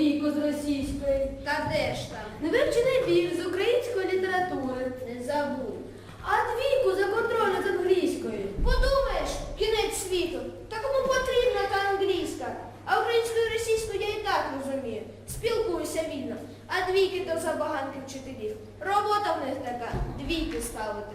Двійку з російської, Та де ж там? невивчений вірш з української літератури, Не забув. а двійку за контролю з англійської. Подумаєш, кінець світу. Та кому потрібна та англійська? А українською і російською я і так розумію. Спілкуюся вільно. А двійки то забаганки вчителів. Робота в них така. Двійки ставити.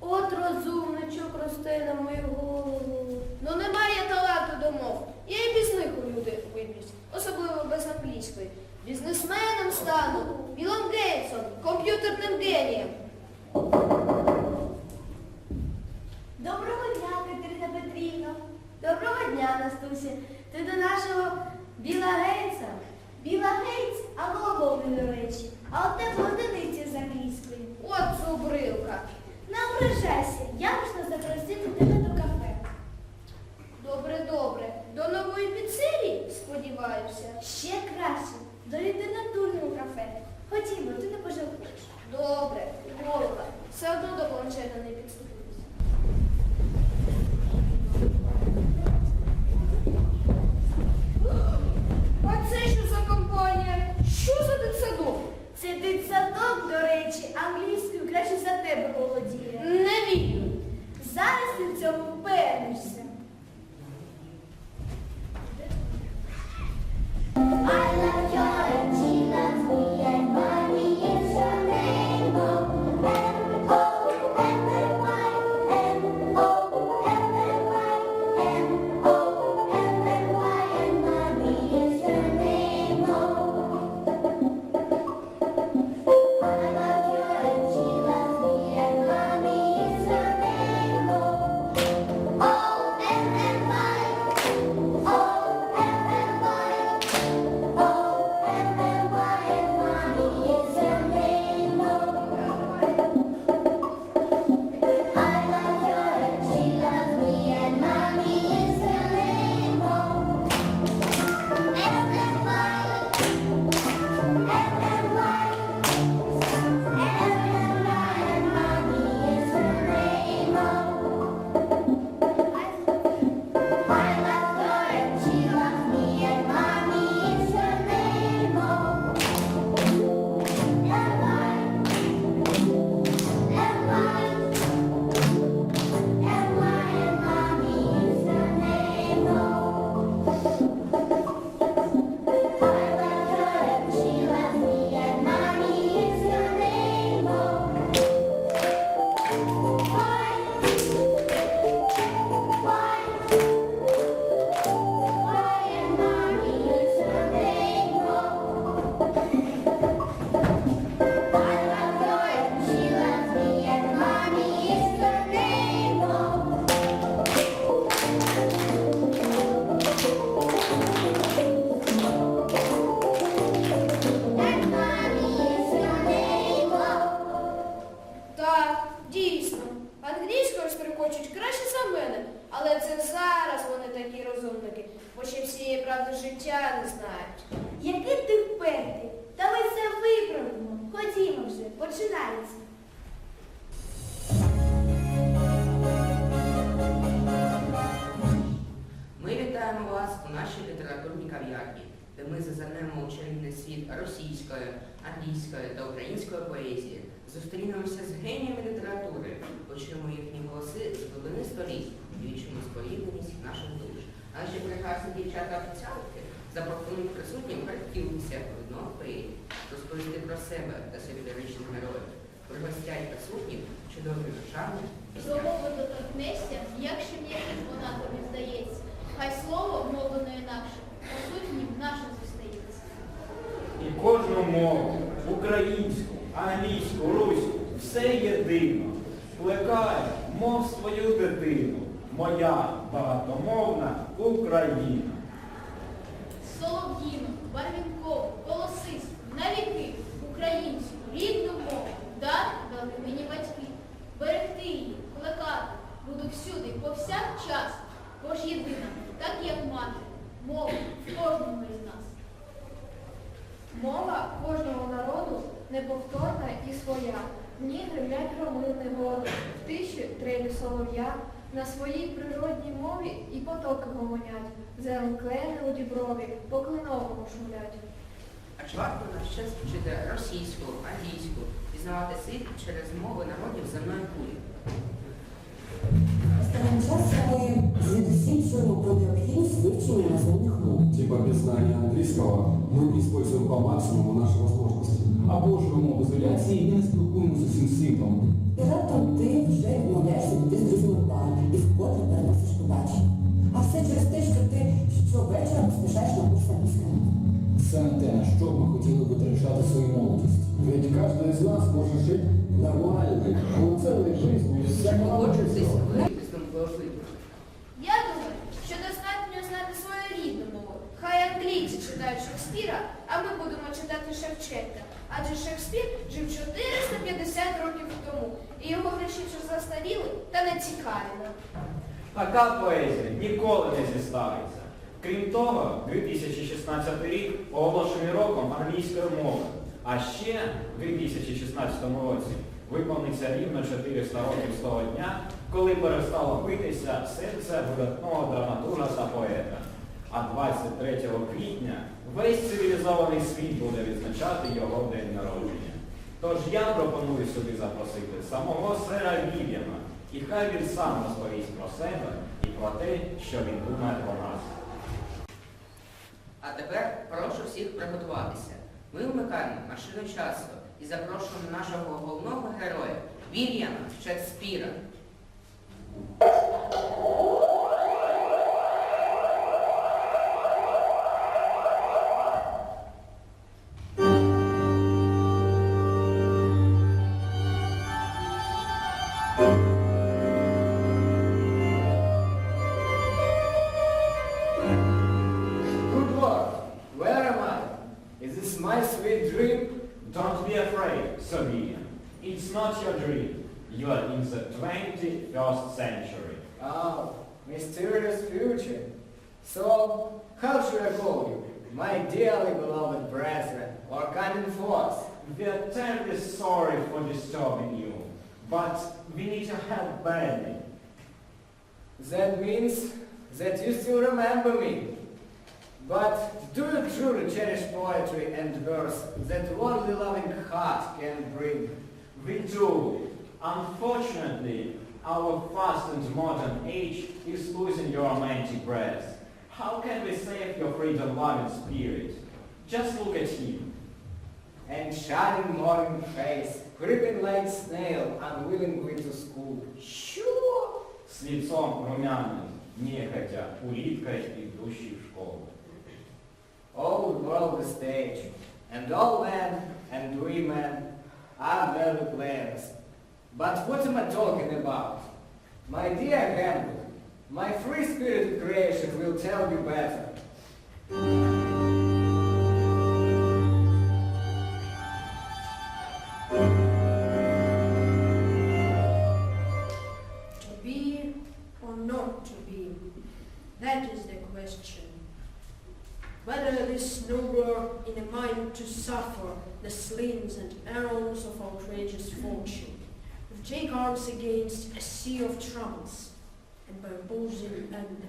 От розумничок росте на мою голову. Ну немає таланту до мов. Я і без них у люди виб'юсь, особливо без англійської. Бізнесменом стану, Білом Гейтсом, комп'ютерним генієм. Доброго дня, Катерина Петрівна. Доброго дня, Настусі. Ти до нашого Біла Гейтса? Біла Гейтс, а головний, до речі. А от тебе одиниці з англійської. От зубрилка. Не ображайся, я можна запросити тебе починається. Ми вітаємо вас у нашій літературній кав'ярні, де ми зазирнемо у чарівний світ російської, англійської та української поезії, зустрінемося з геніями літератури, почуємо їхні голоси з глибини століть і відчуємо спорідненість наших душ. Наші прекрасні дівчата офіціалки запропонують присутнім передкинутися одного поетів, розповісти про себе та ліричних героїв, пригостять присутніх чудовими шарми. Слово доторкнешся, як ще м'яким вона тобі здається. Хай слово мовлено інакше, по сутнім наше зостається. І кожну мову, українську, англійську, руську, все єдино. Плекає, мов свою дитину, моя багатомовна Україна. Солов'їну, барвінкову, неповторна і своя. В гремлять громи негоди, в тиші трелі солов'я, На своїй природній мові і потоки гомонять, зеленклени у діброві, по клиновому шумлять. А чи варто нас ще вчити російську, англійську, пізнавати світ через мови народів земної кулі? Останнім часом ми звідусіль чуємо про необхідність вивчення іноземних мов. Типа без знания английского мы не по максимуму наши возможности. Або живемо в ізоляції і не спілкуємося з усім світом. І раптом ти вже відмовляєшся піти з друзями в бар і вкотре переносиш побачення. А все через те, що ти щовечора поспішаєш на курс англійської. Це не те, на що ми хотіли витрачати свою молодість. Ведь каждый из нас может жить нормальной, полноценной жизнью без Чи всякого з Флітвуда? Я думаю, що достатньо знати свою рідну мову. Хай англійці читають Шекспіра, а ми будемо читати Шевченка. Адже Шекспір жив 450 років тому, і його вірші вже застаріли та не цікаві. Така поезія ніколи не зістариться. Крім того, 2016 рік оголошений роком англійської мови. А ще в 2016 році виповниться рівно 400 років з того дня, коли перестало битися серце видатного драматурга та поета. А 23 квітня весь цивілізований світ буде відзначати його день народження. Тож я пропоную сюди запросити самого сера Вільяма, і хай він сам розповість про себе і про те, що він думає про нас. А тепер прошу всіх приготуватися. Ми вмикаємо машину часу і запрошуємо нашого головного героя Вільяма Шекспіра. In the 21st century. Oh, mysterious future. So, how should I call you? My dearly beloved brethren, or kind force? We are terribly sorry for disturbing you, but we need your help badly. That means that you still remember me. But do you truly cherish poetry and verse that only loving heart can bring? We do. Unfortunately, our fast and modern age is losing your romantic breath. How can we save your freedom-loving spirit? Just look at him. And shining morning face, creeping like snail, unwillingly to school. Що? С лицом румяным, нехотя, улиткой, идущей в школу. Old world stage, and all men and women are merely players. but what am I talking about? My dear Hamlet, my free-spirited creation will tell you better. arms against a sea of troubles, and by opposing end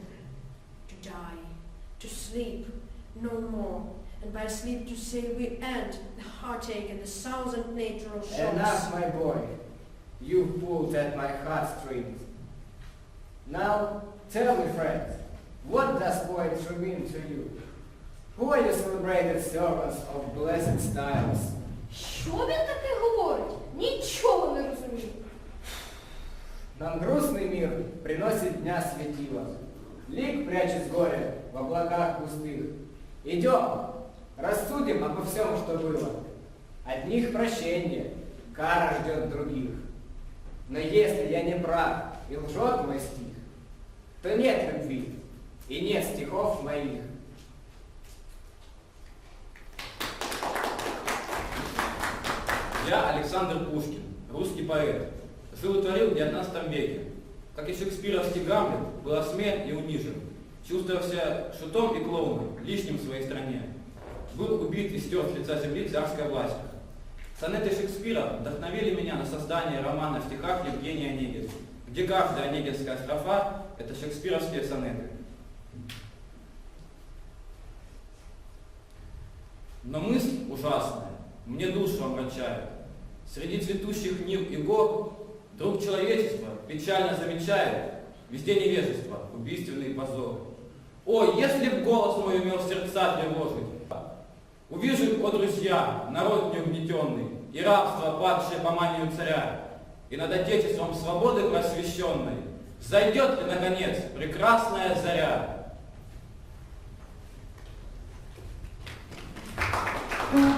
to die, to sleep no more, and by sleep to say we end the heartache and the thousand natural shocks. Enough, my boy. You pulled at my heartstrings. Now, tell me, friend, what does poetry mean to you? Who are you celebrated servants of blessed styles? Що він таке говорить? Нічого не розумію. Нам грустный мир приносит дня светила. Лик прячет горе в облаках пустых. Идем, рассудим обо всем, что было. Одних прощение, кара ждет других. Но если я не прав и лжет мой стих, то нет любви и нет стихов моих. Я Александр Пушкин, русский поэт. Жил и творил в XIX веке. Как и шекспировский Гамлет, был осмеян и унижен. Чувствовал себя шутом и клоуном, лишним в своей стране. Был убит и стер с лица земли царская власть. Сонеты Шекспира вдохновили меня на создание романа в стихах Евгения Онегина. где каждая негельская строфа – это шекспировские сонеты. Но мысль ужасная, мне душу омрачает. Среди цветущих нив и гор Друг человечества печально замечает Везде невежество, убийственный позор. О, если б голос мой умел сердца тревожить! Увижу, о друзья, народ неугнетенный, И рабство, падшее по манию царя, И над Отечеством свободы просвещенной Зайдет ли, наконец, прекрасная заря? Я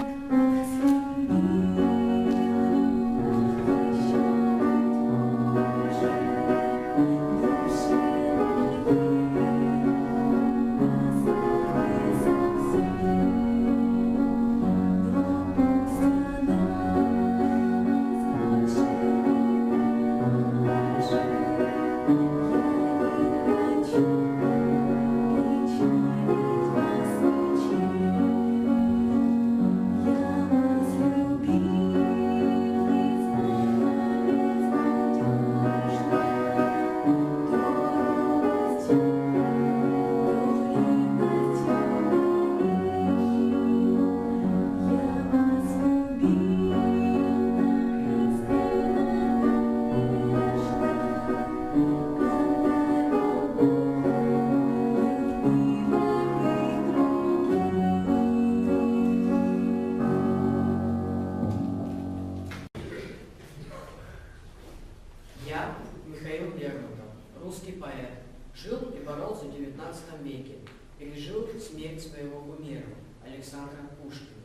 Александра Пушкина.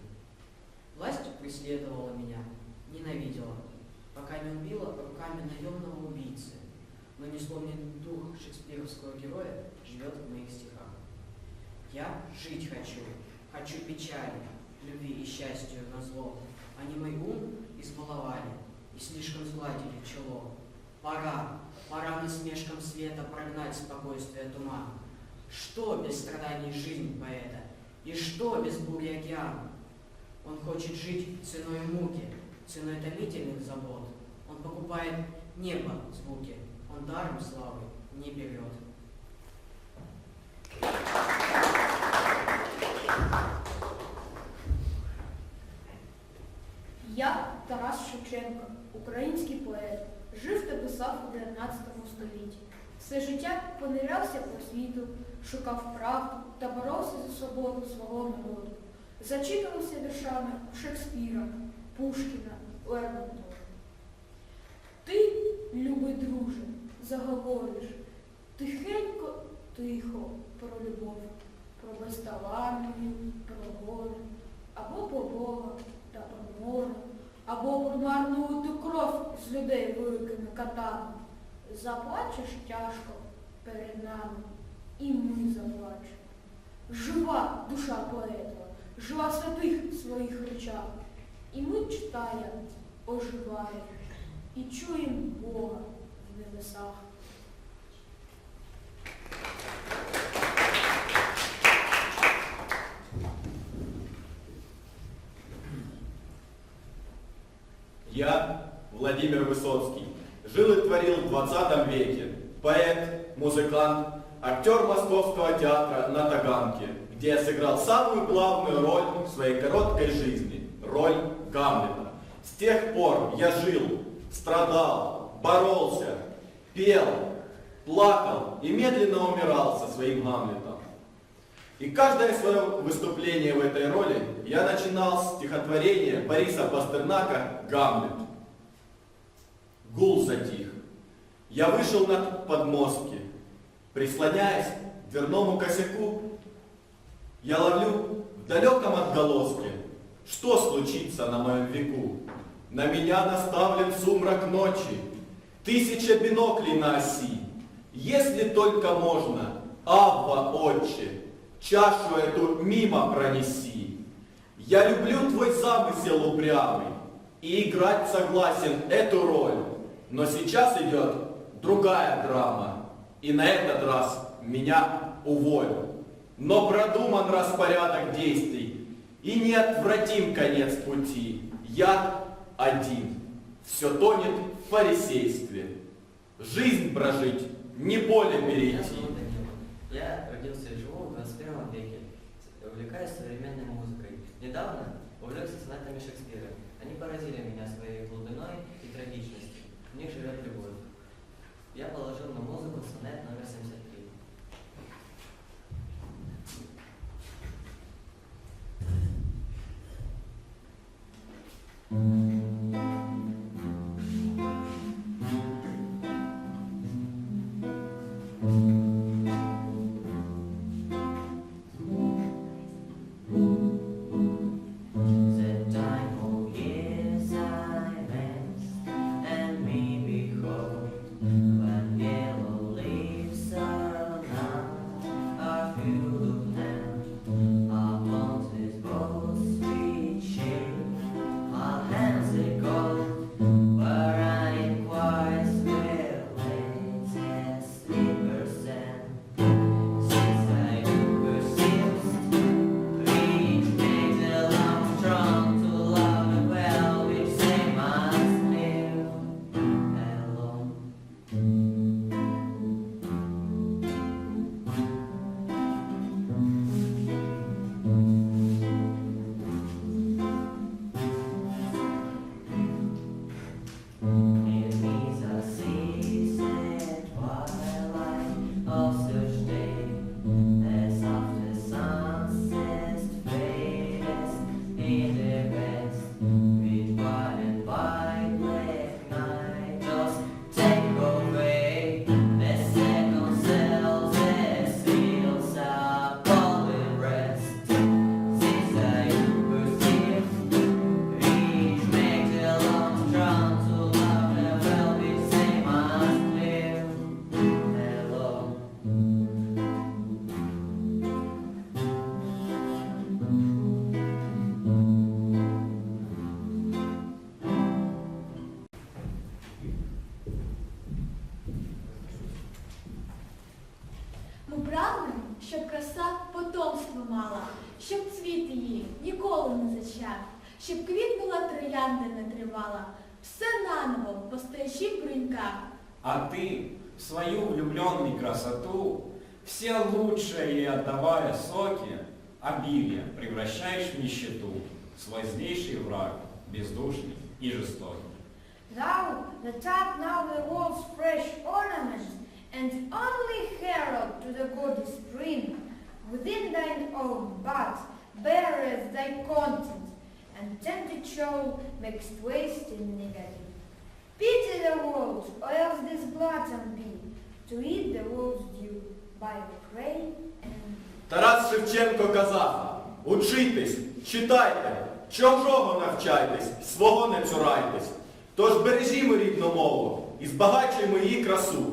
Власть преследовала меня, ненавидела, пока не убила руками наемного убийцы. Но несломный дух шекспировского героя живет в моих стихах. Я жить хочу, хочу печали, любви и счастью на зло. Они мой ум избаловали и слишком сгладили чело. Пора, пора насмешкам света прогнать спокойствие туман. Что без страданий жизнь поэта? И что без бури океана? Он хочет жить ценой муки, ценой томительных забот. Он покупает небо звуки, он даром славы не берет. Я Тарас Шевченко, український поет. Жив та писав у 19 столітті. Все життя понирявся по світу, шукав правду та боровся за свободу свого народу. Зачитувався віршами Шекспіра, Пушкіна, Лермонтова. Ти, любий друже, заговориш тихенько, тихо про любов, про безталанну, про гору, або про Бога та про море, або про марну кров з людей великими катами. Заплачеш тяжко перед нами, і ми заплачемо. Жива душа поета, жива в святих своїх речах. І ми читаємо, оживаємо і чуємо Бога в небесах. Я, Владимир Высоцкий, жил и творил в 20 веке. Поэт, музыкант, актер Московского театра на Таганке, где я сыграл самую главную роль в своей короткой жизни – роль Гамлета. С тех пор я жил, страдал, боролся, пел, плакал и медленно умирал со своим Гамлетом. И каждое свое выступление в этой роли я начинал с стихотворения Бориса Пастернака «Гамлет». Гул затих. Я вышел на подмостки, прислоняясь к дверному косяку. Я ловлю в далеком отголоске, что случится на моем веку. На меня наставлен сумрак ночи, тысяча биноклей на оси. Если только можно, Авва, Отче, чашу эту мимо пронеси. Я люблю твой замысел упрямый и играть согласен эту роль. Но сейчас идет другая драма, и на этот раз меня уволь. Но продуман распорядок действий, и неотвратим конец пути. Я один, все тонет в фарисействе. Жизнь прожить, не поле Меня перейти. Я родился и живу в 21 веке. Увлекаюсь современной музыкой. Недавно увлекся сонатами Шекспира. Они поразили меня своей глубиной и трагичностью. В них живет любовь. Я положил на музыку сонет номер 73. The все лучшее ей отдавая соки, обилие превращаешь в нищету, свой злейший враг, бездушный и жестокий. Thou, the top now the world's fresh ornament, and only herald to the goddess spring, within thine own bud beareth thy content, and tempted show makes waste in negative. Pity the world, or else this glutton be, to eat the world's Тарас Шевченко казав, учитесь, читайте, чужого навчайтесь, свого не цурайтесь. Тож бережімо рідну мову і збагачуємо її красу.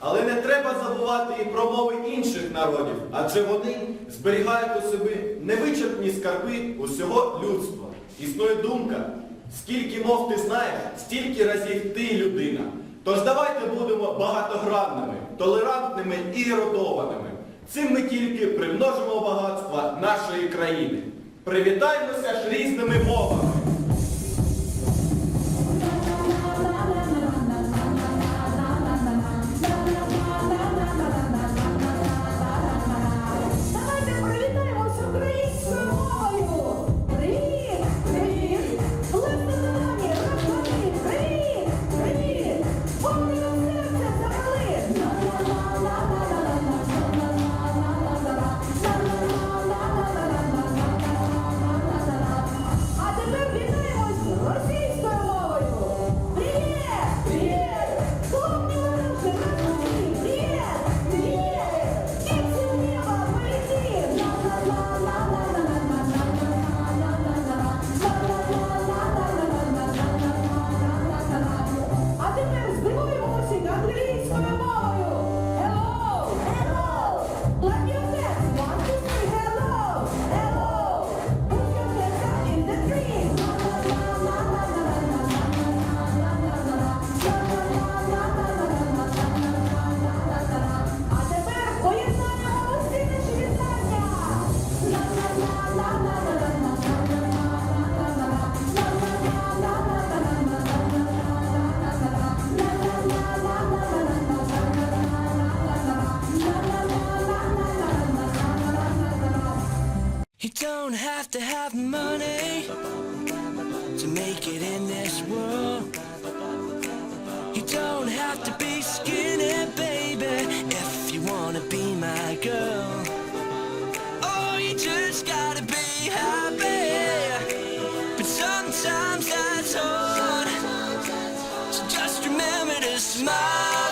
Але не треба забувати і про мови інших народів, адже вони зберігають у собі невичерпні скарби усього людства. Існує думка, скільки мов ти знаєш, стільки разів ти людина. Тож давайте будемо багатогранними, толерантними і родованими. Цим ми тільки примножимо багатства нашої країни. Привітаємося ж різними мовами. So